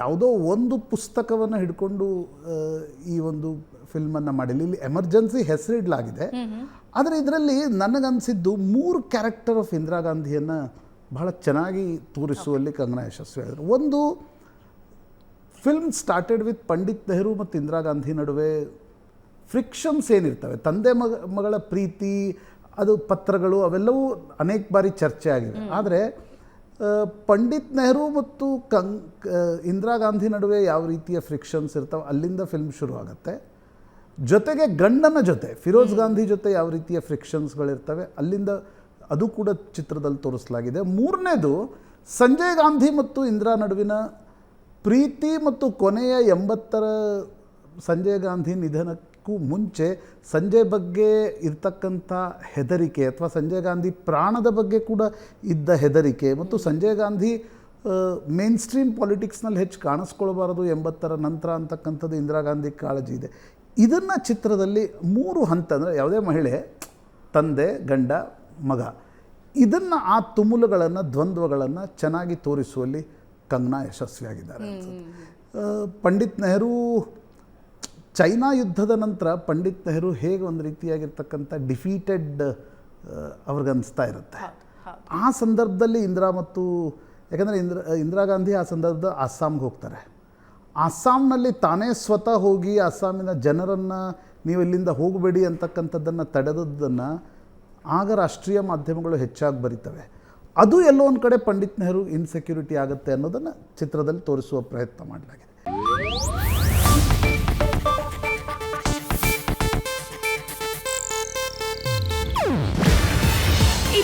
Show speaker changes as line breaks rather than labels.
ಯಾವುದೋ ಒಂದು ಪುಸ್ತಕವನ್ನು ಹಿಡ್ಕೊಂಡು ಈ ಒಂದು ಫಿಲ್ಮನ್ನು ಮಾಡಿಲ್ಲ. ಇಲ್ಲಿ ಎಮರ್ಜೆನ್ಸಿ ಹೆಸರಿಡಲಾಗಿದೆ. ಆದರೆ ಇದರಲ್ಲಿ ನನಗನ್ಸಿದ್ದು ಮೂರು ಕ್ಯಾರೆಕ್ಟರ್ ಆಫ್ ಇಂದಿರಾ ಗಾಂಧಿಯನ್ನು ಬಹಳ ಚೆನ್ನಾಗಿ ತೋರಿಸುವಲ್ಲಿ ಕಂಗನಾ ಯಶಸ್ವಿಯಾದರು ಒಂದು film started with Pandit Nehru ಮತ್ತು ಇಂದಿರಾ ಗಾಂಧಿ ನಡುವೆ ಫ್ರಿಕ್ಷನ್ಸ್ ಏನಿರ್ತವೆ. ತಂದೆ ಮಗ ಮಗಳ ಪ್ರೀತಿ ಅದು ಪತ್ರಗಳು ಅವೆಲ್ಲವೂ ಅನೇಕ ಬಾರಿ ಚರ್ಚೆ ಆಗಿದೆ ಆದರೆ ಪಂಡಿತ್ ನೆಹರು ಮತ್ತು ಕಂಗ್ ಇಂದಿರಾ ಗಾಂಧಿ ನಡುವೆ ಯಾವ ರೀತಿಯ ಫ್ರಿಕ್ಷನ್ಸ್ ಇರ್ತವೆ ಅಲ್ಲಿಂದ ಫಿಲ್ಮ್ ಶುರು ಆಗುತ್ತೆ. ಜೊತೆಗೆ ಗಂಡನ ಜೊತೆ ಫಿರೋಜ್ ಗಾಂಧಿ ಜೊತೆ ಯಾವ ರೀತಿಯ ಫ್ರಿಕ್ಷನ್ಸ್ಗಳಿರ್ತವೆ ಅಲ್ಲಿಂದ ಅದು ಕೂಡ ಚಿತ್ರದಲ್ಲಿ ತೋರಿಸಲಾಗಿದೆ. ಮೂರನೇದು ಸಂಜಯ್ ಗಾಂಧಿ ಮತ್ತು ಇಂದಿರಾ ನಡುವಿನ ಪ್ರೀತಿ ಮತ್ತು ಕೊನೆಯ ಎಂಬತ್ತರ ಸಂಜಯ್ ಗಾಂಧಿ ನಿಧನಕ್ಕೂ ಮುಂಚೆ ಸಂಜಯ್ ಬಗ್ಗೆ ಇರ್ತಕ್ಕಂಥ ಹೆದರಿಕೆ ಅಥವಾ ಸಂಜಯ್ ಗಾಂಧಿ ಪ್ರಾಣದ ಬಗ್ಗೆ ಕೂಡ ಇದ್ದ ಹೆದರಿಕೆ ಮತ್ತು ಸಂಜಯ್ ಗಾಂಧಿ ಮೇನ್ ಸ್ಟ್ರೀಮ್ ಪಾಲಿಟಿಕ್ಸ್ನಲ್ಲಿ ಹೆಚ್ಚು ಕಾಣಿಸ್ಕೊಳ್ಬಾರದು ಎಂಬತ್ತರ ನಂತರ ಅಂತಕ್ಕಂಥದ್ದು ಇಂದಿರಾ ಗಾಂಧಿ ಕಾಳಜಿ ಇದೆ. ಇದನ್ನು ಚಿತ್ರದಲ್ಲಿ ಮೂರು ಹಂತ ಅಂದರೆ ಯಾವುದೇ ಮಹಿಳೆ ತಂದೆ ಗಂಡ ಮಗ ಇದನ್ನು ಆ ತುಮುಲುಗಳನ್ನು ದ್ವಂದ್ವಗಳನ್ನು ಚೆನ್ನಾಗಿ ತೋರಿಸುವಲ್ಲಿ ಕಂಗ್ನಾ ಯಶಸ್ವಿಯಾಗಿದ್ದಾರೆ. ಪಂಡಿತ್ ನೆಹರು ಚೈನಾ ಯುದ್ಧದ ನಂತರ ಪಂಡಿತ್ ನೆಹರು ಹೇಗೆ ಒಂದು ರೀತಿಯಾಗಿರ್ತಕ್ಕಂಥ ಡಿಫೀಟೆಡ್ ಅವ್ರಿಗನ್ನಿಸ್ತಾ ಇರುತ್ತೆ. ಆ ಸಂದರ್ಭದಲ್ಲಿ ಇಂದಿರಾ ಮತ್ತು ಯಾಕಂದರೆ ಇಂದಿರಾ ಇಂದಿರಾ ಗಾಂಧಿ ಆ ಸಂದರ್ಭದ ಅಸ್ಸಾಂಗೆ ಹೋಗ್ತಾರೆ. ಅಸ್ಸಾಂನಲ್ಲಿ ತಾನೇ ಸ್ವತಃ ಹೋಗಿ ಅಸ್ಸಾಮಿನ ಜನರನ್ನು ನೀವು ಇಲ್ಲಿಂದ ಹೋಗಬೇಡಿ ಅಂತಕ್ಕಂಥದ್ದನ್ನು ತಡೆದದ್ದನ್ನು ಆಗ ರಾಷ್ಟ್ರೀಯ ಮಾಧ್ಯಮಗಳು ಹೆಚ್ಚಾಗಿ ಬರೀತವೆ. ಅದು ಎಲ್ಲೋ ಒಂದು ಕಡೆ ಪಂಡಿತ್ ನೆಹರು ಇನ್ಸೆಕ್ಯೂರಿಟಿ ಆಗುತ್ತೆ ಅನ್ನೋದನ್ನು ಚಿತ್ರದಲ್ಲಿ ತೋರಿಸುವ ಪ್ರಯತ್ನ ಮಾಡಲಾಗಿದೆ.